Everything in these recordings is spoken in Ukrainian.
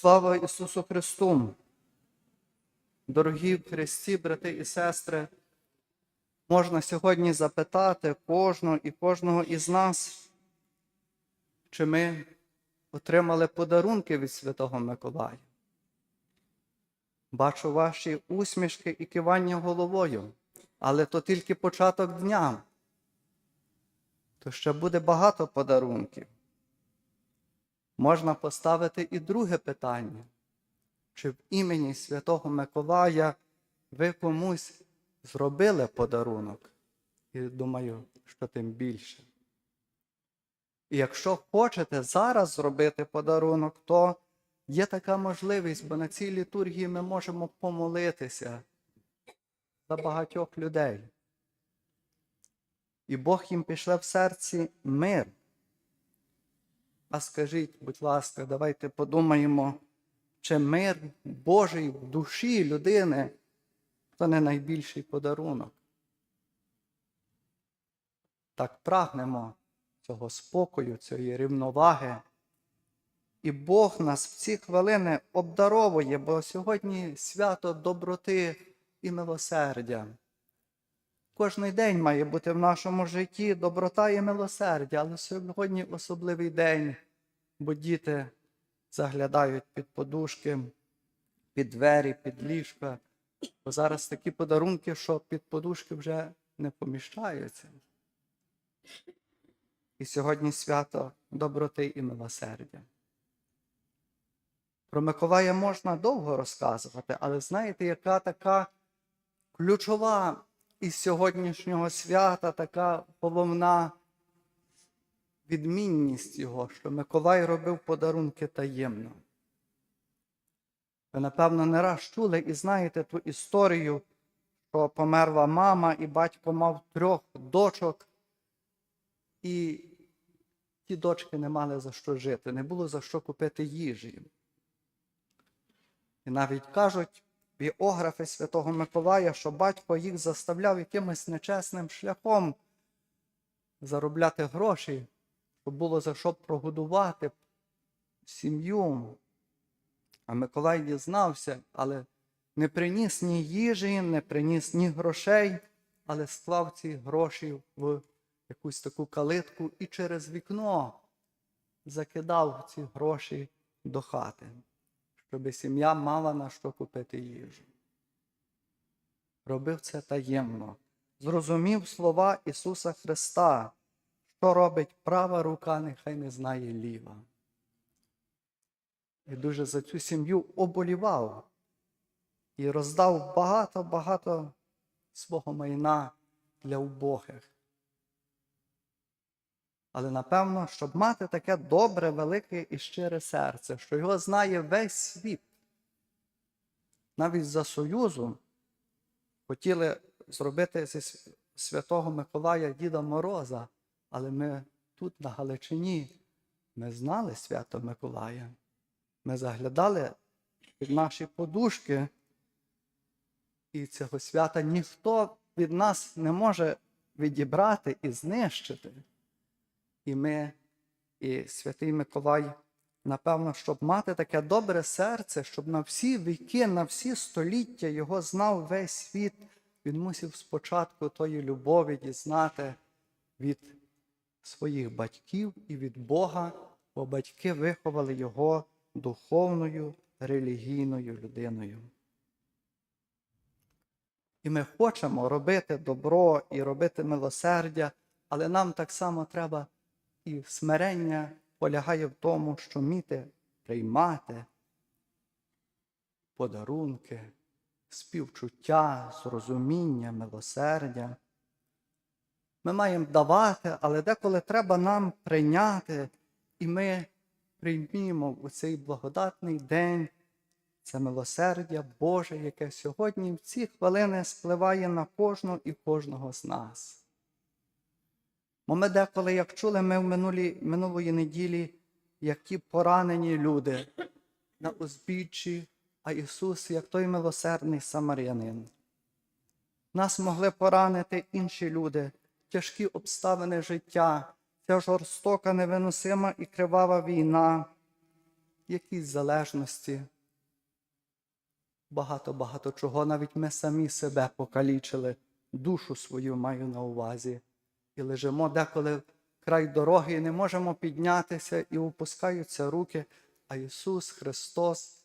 Слава Ісусу Христу! Дорогі в Христі, брати і сестри, можна сьогодні запитати кожного і кожного із нас, чи ми отримали подарунки від Святого Миколая. Бачу ваші усмішки і кивання головою, але то тільки початок дня. То ще буде багато подарунків. Можна поставити і друге питання. Чи в імені Святого Миколая ви комусь зробили подарунок? І думаю, що тим більше. І якщо хочете зараз зробити подарунок, то є така можливість, бо на цій літургії ми можемо помолитися за багатьох людей. І Бог їм пішле в серці мир. А скажіть, будь ласка, давайте подумаємо, чи мир Божий в душі людини то не найбільший подарунок. Так прагнемо цього спокою, цієї рівноваги. І Бог нас в ці хвилини обдаровує, бо сьогодні свято доброти і милосердя. Кожний день має бути в нашому житті доброта і милосердя, але сьогодні особливий день, бо діти заглядають під подушки, під двері, під ліжка. Бо зараз такі подарунки, що під подушки вже не поміщаються. І сьогодні свято доброти і милосердя. Про Миколая можна довго розказувати, але знаєте, яка така ключова із сьогоднішнього свята така головна відмінність його, що Миколай робив подарунки таємно. Ви, напевно, не раз чули і знаєте ту історію, що померла мама, і батько мав трьох дочок, і ті дочки не мали за що жити, не було за що купити їжі. І навіть кажуть біографи Святого Миколая, що батько їх заставляв якимось нечесним шляхом заробляти гроші, щоб було за що прогодувати сім'ю. А Миколай дізнався, але не приніс ні їжі, не приніс ні грошей, але склав ці гроші в якусь таку калитку і через вікно закидав ці гроші до хати, щоб сім'я мала на що купити їжу. Робив це таємно, зрозумів слова Ісуса Христа, що робить права рука, нехай не знає ліва. І дуже за цю сім'ю оболівав і роздав багато-багато свого майна для убогих. Але напевно, щоб мати таке добре, велике і щире серце, що його знає весь світ. Навіть за Союзу хотіли зробити зі Святого Миколая Діда Мороза, але ми тут, на Галичині, ми знали Свято Миколая. Ми заглядали під наші подушки, і цього свята ніхто від нас не може відібрати і знищити. І ми, і святий Миколай, напевно, щоб мати таке добре серце, щоб на всі віки, на всі століття його знав весь світ, він мусив спочатку тої любові дізнати від своїх батьків і від Бога, бо батьки виховали його духовною, релігійною людиною. І ми хочемо робити добро і робити милосердя, але нам так само треба і смирення полягає в тому, що вміти приймати подарунки, співчуття, зрозуміння, милосердя. Ми маємо давати, але деколи треба нам прийняти, і ми приймімо у цей благодатний день це милосердя Боже, яке сьогодні в ці хвилини спливає на кожного і кожного з нас. Бо ми деколи, як чули ми в минулі, минулої неділі, як ті поранені люди на узбіччі, а Ісус, як той милосердний самарянин. Нас могли поранити інші люди, тяжкі обставини життя, ця жорстока, невиносима і кривава війна. якісь залежності, багато-багато чого. Навіть ми самі себе покалічили, душу свою маю на увазі. І лежимо деколи край дороги і не можемо піднятися, і опускаються руки. А Ісус Христос,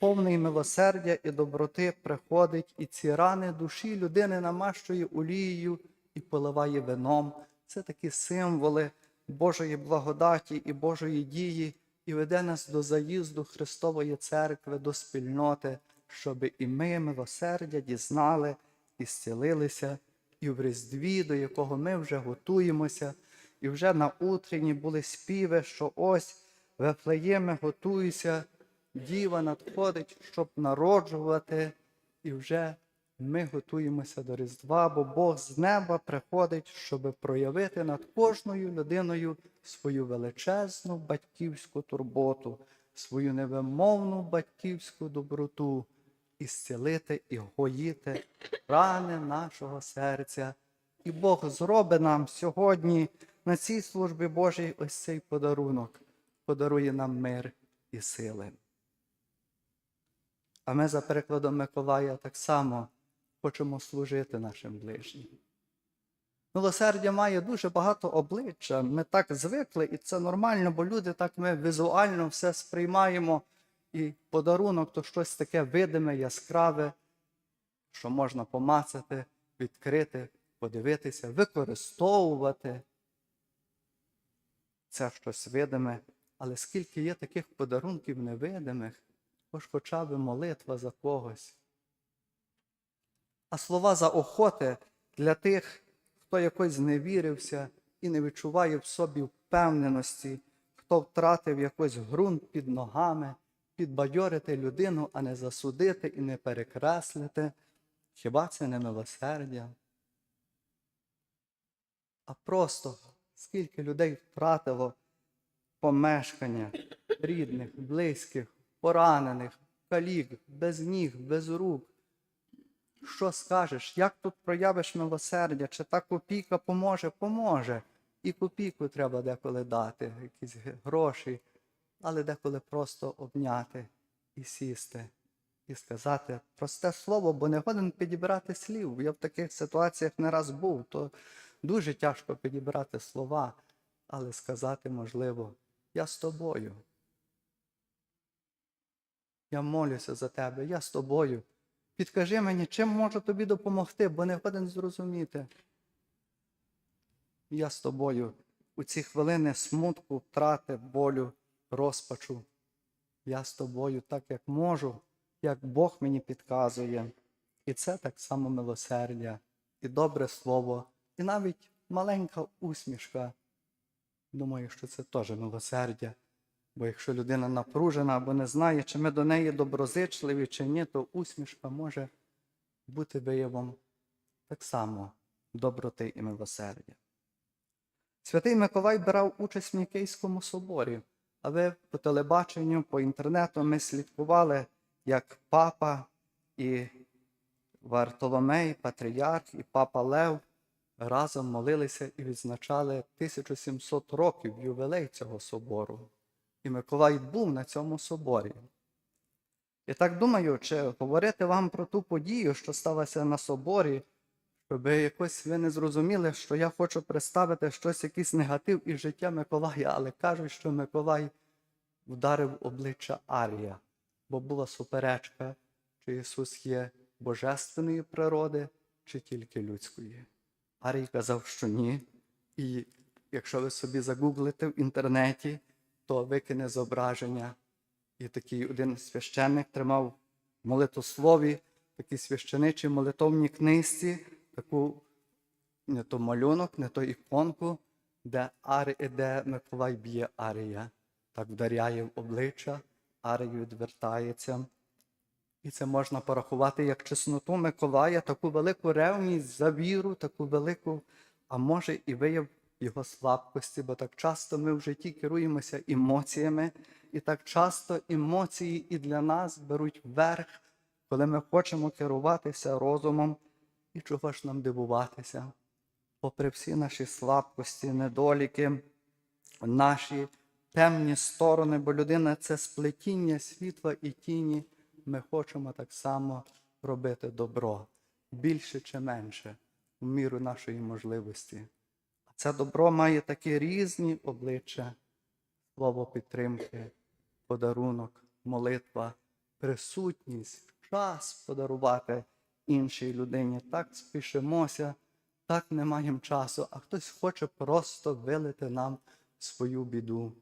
повний милосердя і доброти, приходить, і ці рани душі людини намащує олією і поливає вином. Це такі символи Божої благодаті і Божої дії, і веде нас до заїзду Христової церкви, до спільноти, щоб і ми милосердя дізнали і зцілилися, і в Різдві, до якого ми вже готуємося, і вже на утренні були співи, що ось Вефлеєме готується, діва надходить, щоб народжувати, і вже ми готуємося до Різдва, бо Бог з неба приходить, щоб проявити над кожною людиною свою величезну батьківську турботу, свою невимовну батьківську доброту, і зцілити і гоїти рани нашого серця. І Бог зробить нам сьогодні на цій службі Божій ось цей подарунок, подарує нам мир і сили. А ми за перекладом Миколая так само хочемо служити нашим ближнім. Милосердя має дуже багато обличчя. Ми так звикли, і це нормально, бо люди так ми візуально все сприймаємо. І подарунок то щось таке видиме, яскраве, що можна помацати, відкрити, подивитися, використовувати. Це щось видиме. Але скільки є таких подарунків невидимих, хоч хоча б молитва за когось. А слова заохоти для тих, хто якось зневірився і не відчуває в собі впевненості, хто втратив якось ґрунт під ногами, підбадьорити людину, а не засудити і не перекреслити. Хіба це не милосердя? А просто скільки людей втратило помешкання рідних, близьких, поранених, калік, без ніг, без рук. Що скажеш? Як тут проявиш милосердя? Чи та копійка поможе? Поможе. І копійку треба деколи дати, якісь гроші, але деколи просто обняти і сісти, і сказати просте слово, бо не годен підібрати слів. Я в таких ситуаціях не раз був, то дуже тяжко підібрати слова, але сказати можливо, я з тобою. Я молюся за тебе, я з тобою. Підкажи мені, чим можу тобі допомогти, бо не годен зрозуміти. Я з тобою у ці хвилини смутку, втрати, болю, розпачу. Я з тобою так, як можу, як Бог мені підказує. І це так само милосердя, і добре слово, і навіть маленька усмішка. Думаю, що це теж милосердя. Бо якщо людина напружена або не знає, чи ми до неї доброзичливі, чи ні, то усмішка може бути виявом так само доброти і милосердя. Святий Миколай брав участь в Нікейському соборі, а ви по телебаченню, по інтернету ми слідкували, як папа і Вартоломей, Патріарх і Папа Лев разом молилися і відзначали 1700 років ювілей цього собору. І Миколай був на цьому соборі. І так думаю, чи говорити вам про ту подію, що сталося на соборі, щоб якось ви не зрозуміли, що я хочу представити щось, якийсь негатив із життя Миколая, але кажуть, що Миколай вдарив обличчя Арія, бо була суперечка, чи Ісус є божественної природи, чи тільки людської. Арій казав, що ні. І якщо ви собі загуглите в інтернеті, то викине зображення. І такий один священник тримав в молитослові, такій священичій молитовній книжці, таку не то малюнок, не то іконку, де Ари, де Миколай б'є Арія. Так вдаряє в обличчя, Арій відвертається. І це можна порахувати як чесноту Миколая, таку велику ревність за віру, таку велику, а може і вияв його слабкості, бо так часто ми в житті керуємося емоціями, і так часто емоції і для нас беруть верх, коли ми хочемо керуватися розумом, і чого ж нам дивуватися, попри всі наші слабкості, недоліки, наші темні сторони, бо людина це сплетіння світла і тіні. Ми хочемо так само робити добро більше чи менше в міру нашої можливості. Це добро має такі різні обличчя, слово підтримки, подарунок, молитва, присутність, час подарувати іншій людині. Так спішимося, так не маємо часу, а хтось хоче просто вилити нам свою біду.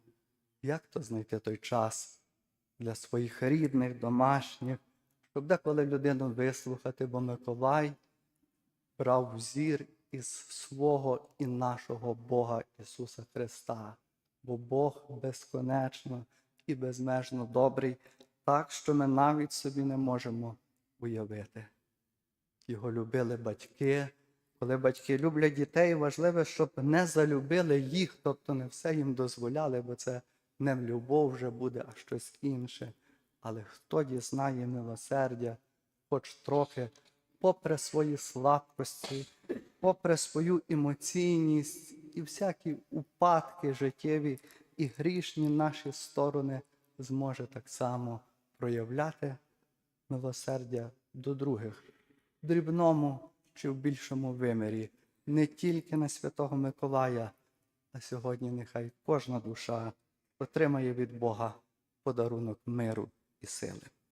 Як то знайти той час для своїх рідних, домашніх, щоб деколи людину вислухати, бо Миколай брав зір із свого і нашого Бога Ісуса Христа, бо Бог безконечно і безмежно добрий, так що ми навіть собі не можемо уявити. Його любили батьки. Коли батьки люблять дітей, важливо, щоб не залюбили їх, тобто не все їм дозволяли, бо це не в любов вже буде, а щось інше. Але хто дізнає милосердя, хоч трохи, попри свої слабкості, попри свою емоційність і всякі упадки життєві і грішні наші сторони, зможе так само проявляти милосердя до других в дрібному чи в більшому вимірі, не тільки на Святого Миколая, а сьогодні нехай кожна душа отримає від Бога подарунок миру і сили.